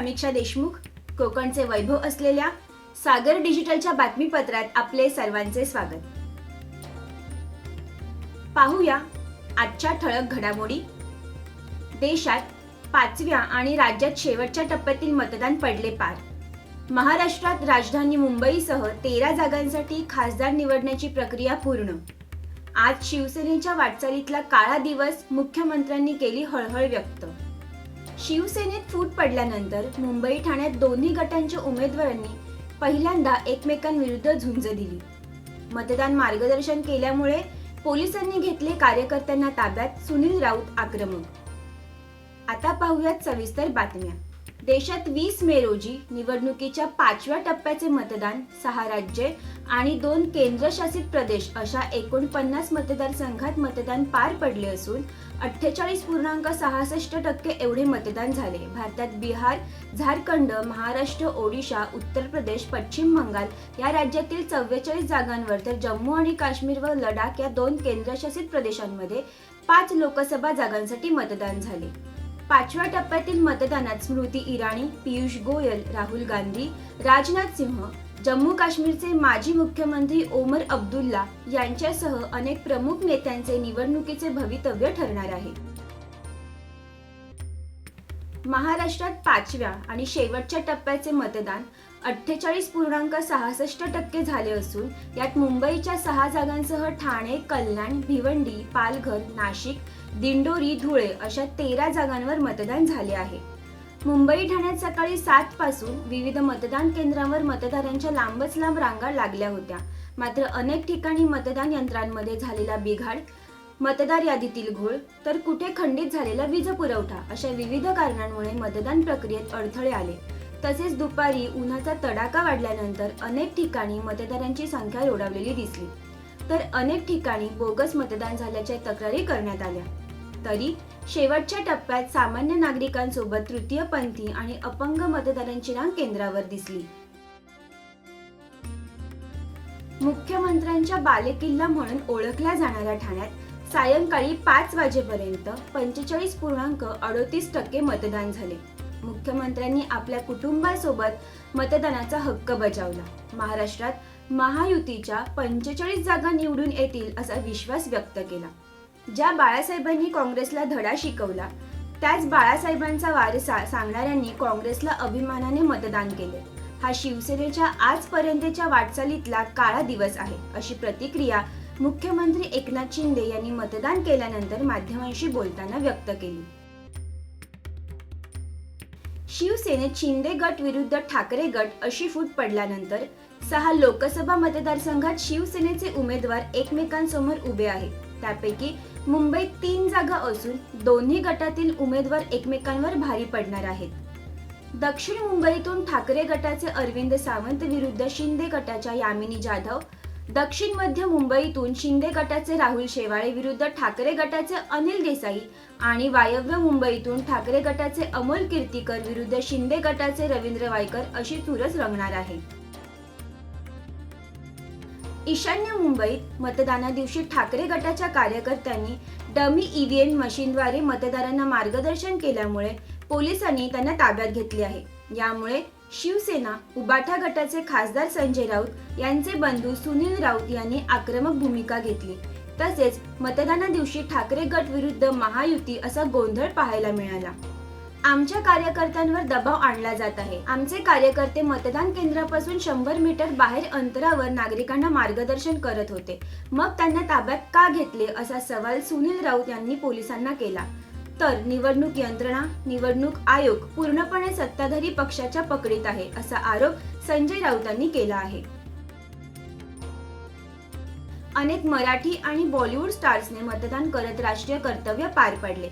समीक्षा देशमुख कोकणचे वैभव असलेल्या सागर डिजिटलच्या बातमीपत्रात आपले सर्वांचे स्वागत. पाहूया आजच्या ठळक घडामोडी. देशात पाचव्या आणि राज्यात शेवटच्या टप्प्यातील मतदान पडले पार. महाराष्ट्रात राजधानी मुंबईसह तेरा जागांसाठी खासदार निवडण्याची प्रक्रिया पूर्ण. आज शिवसेनेच्या वाटचालीतला काळा दिवस मुख्यमंत्र्यांनी केली हळहळ व्यक्त. शिवसेनेत फूट पडल्यानंतर मुंबई ठाण्यात दोन्ही गटांच्या उमेदवारांनी पहिल्यांदा एकमेकांविरुद्ध झुंज दिली. मतदान मार्गदर्शन केल्यामुळे पोलिसांनी घेतले कार्यकर्त्यांना ताब्यात सुनील राऊत आक्रमक. आता पाहूयात सविस्तर बातम्या. देशात वीस मे रोजी निवडणुकीच्या पाचव्या टप्प्याचे मतदान सहा राज्ये आणि दोन केंद्रशासित प्रदेश अशा एकोणपन्नास मतदारसंघात मतदान पार पडले असून अठ्ठेचाळीस पूर्णांक सहासष्ट टक्के एवढे मतदान झाले. भारतात बिहार झारखंड महाराष्ट्र ओडिशा उत्तर प्रदेश पश्चिम बंगाल या राज्यातील चव्वेचाळीस जागांवर तर जम्मू आणि काश्मीर व लडाख या दोन केंद्रशासित प्रदेशांमध्ये पाच लोकसभा जागांसाठी मतदान झाले. पाचव्या टप्प्यातील मतदानात स्मृती इराणी पियुष गोयल राहुल गांधी राजनाथ सिंह जम्मू काश्मीरचे माजी मुख्यमंत्री ओमर अब्दुल्ला यांच्यासह अनेक प्रमुख नेत्यांचे निवडणुकीचे भवितव्य ठरणार आहे. महाराष्ट्रात पाचव्या आणि शेवटच्या टप्प्याचे मतदान अठ्ठेचाळीस पूर्णांक सहासष्ट टक्के झाले असून यात मुंबईच्या सहा जागांसह ठाणे कल्याण भिवंडी पालघर नाशिक दिंडोरी धुळे अशा तेरा जागांवर मतदान झाले आहे. मुंबई ठाण्यात सकाळी सात पासून विविध मतदान केंद्रांवर मतदारांच्या लांबच लांब रांगा लागल्या होत्या. मात्र अनेक ठिकाणी मतदान यंत्रांमध्ये झालेला बिघाड मतदार यादीतील घोळ तर कुठे खंडित झालेला वीज पुरवठा अशा विविध कारणांमुळे मतदान प्रक्रियेत अडथळे आले. तसेच दुपारी उन्हाचा तडाखा वाढल्यानंतर अनेक ठिकाणी मतदारांची संख्या रोडावलेली दिसली. तर अनेक ठिकाणी बोगस मतदान झाल्याच्या तक्रारी करण्यात आल्या. तरी शेवटच्या टप्प्यात सामान्य नागरिकांसोबत तृतीयपंथी आणि अपंग मतदारांची रांग केंद्रावर दिसली. मुख्यमंत्र्यांच्या बालेकिल्ला म्हणून ओळखल्या जाणाऱ्या ठाण्यात सायंकाळी पाच वाजेपर्यंत पंचेचाळीस पूर्णांक अडोतीस टक्के मतदान झाले. मुख्यमंत्र्यांनी आपल्या कुटुंबासोबत मतदानाचा हक्क बजावला. महाराष्ट्रात महायुतीच्या पंचेचाळीस जागा निवडून येतील असा विश्वास व्यक्त केला. ज्या बाळासाहेबांनी काँग्रेसला धडा शिकवला त्याच बाळासाहेबांचा वारसा सांगणाऱ्यांनी काँग्रेसला अभिमानाने मतदान केले. हा शिवसेनेच्या आजपर्यंतच्या वाटचालीतला काळा दिवस आहे अशी प्रतिक्रिया मुख्यमंत्री एकनाथ शिंदे यांनी मतदान केल्यानंतर माध्यमांशी बोलताना व्यक्त केली. शिवसेनेत शिंदे गट विरुद्ध ठाकरे गट अशी फूट पडल्यानंतर सहा लोकसभा मतदारसंघात शिवसेनेचे उमेदवार एकमेकांसमोर उभे आहेत. त्यापैकी मुंबईत तीन जागा असून दोन्ही गटातील उमेदवार एकमेकांवर भारी पडणार आहेत. दक्षिण मुंबईतून ठाकरे गटाचे अरविंद सावंत विरुद्ध शिंदे गटाच्या यामिनी जाधव दक्षिण मध्य मुंबईतून शिंदे गटाचे राहुल शेवाळे विरुद्ध ठाकरे गटाचे अनिल देसाई आणि वायव्य मुंबईतून ठाकरे गटाचे अमोल कीर्तीकर विरुद्ध शिंदे गटाचे रवींद्र वायकर अशी चुरस रंगणार आहे. ईशान्य मुंबईत मतदाना दिवशी ठाकरे गटाच्या कार्यकर्त्यांनी डमी ईव्हीएम मशीनद्वारे मतदारांना मार्गदर्शन केल्यामुळे पोलिसांनी त्यांना ताब्यात घेतले आहे. यामुळे शिवसेना उबाठा गटाचे खासदार संजय राऊत यांचे बंधू सुनील राऊत यांनी आक्रमक भूमिका घेतली. तसेच मतदाना दिवशी ठाकरे गट विरुद्ध महायुती असा गोंधळ पाहायला मिळाला. आमच्या कार्यकर्त्यांवर दबाव आणला जात आहे. आमचे कार्यकर्ते मतदान केंद्रापासून शंभर मीटर बाहेर अंतरावर नागरिकांना मार्गदर्शन करत होते. मग त्यांना ताब्यात का घेतले असा सवाल सुनील राऊत यांनी पोलिसांना केला. तर निवडणूक यंत्रणा निवडणूक आयोग पूर्णपणे सत्ताधारी पक्षाच्या पकडीत आहे असा आरोप संजय राऊतांनी केला आहे. अनेक मराठी आणि बॉलिवूड स्टार्सने मतदान करत राष्ट्रीय कर्तव्य पार पडले.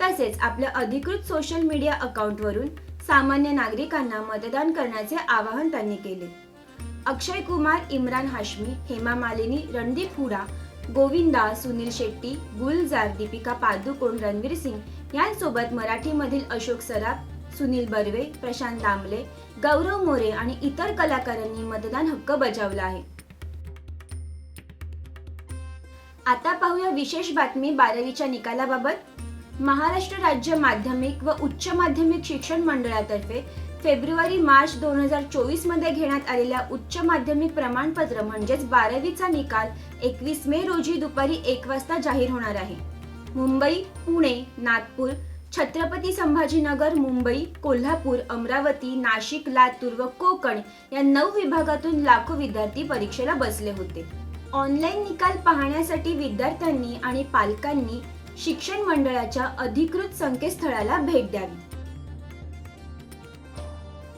तसेच आपल्या अधिकृत सोशल मीडिया अकाउंटवरून सामान्य नागरिकांना मतदान करण्याचे आवाहन त्यांनी केले. अक्षय कुमार इम्रान हाशमी हेमा मालिनी रणदीप हुडा गोविंदा सुनील शेट्टी गुलजार दीपिका पादुकोण रणवीर सिंग यांसोबत मराठीमधील अशोक सराफ सुनील बर्वे प्रशांत दामले गौरव मोरे आणि इतर कलाकारांनी मतदान हक्क बजावला आहे. आता पाहूया विशेष बातमी बारावीच्या निकालाबाबत. महाराष्ट्र राज्य माध्यमिक व उच्च माध्यमिक शिक्षण मंडळातर्फे फेब्रुवारी मार्च दोन हजार चोवीसमध्ये घेण्यात आलेल्या उच्च माध्यमिक प्रमाणपत्र म्हणजेच बारावीचा निकाल एकवीस मे रोजी दुपारी एक वाजता जाहीर होणार आहे. मुंबई पुणे नागपूर छत्रपती संभाजीनगर मुंबई कोल्हापूर अमरावती नाशिक लातूर व कोकण या नऊ विभागातून लाखो विद्यार्थी परीक्षेला बसले होते. ऑनलाईन निकाल पाहण्यासाठी विद्यार्थ्यांनी आणि पालकांनी शिक्षण मंडळाच्या अधिकृत संकेतस्थळाला भेट द्यावी.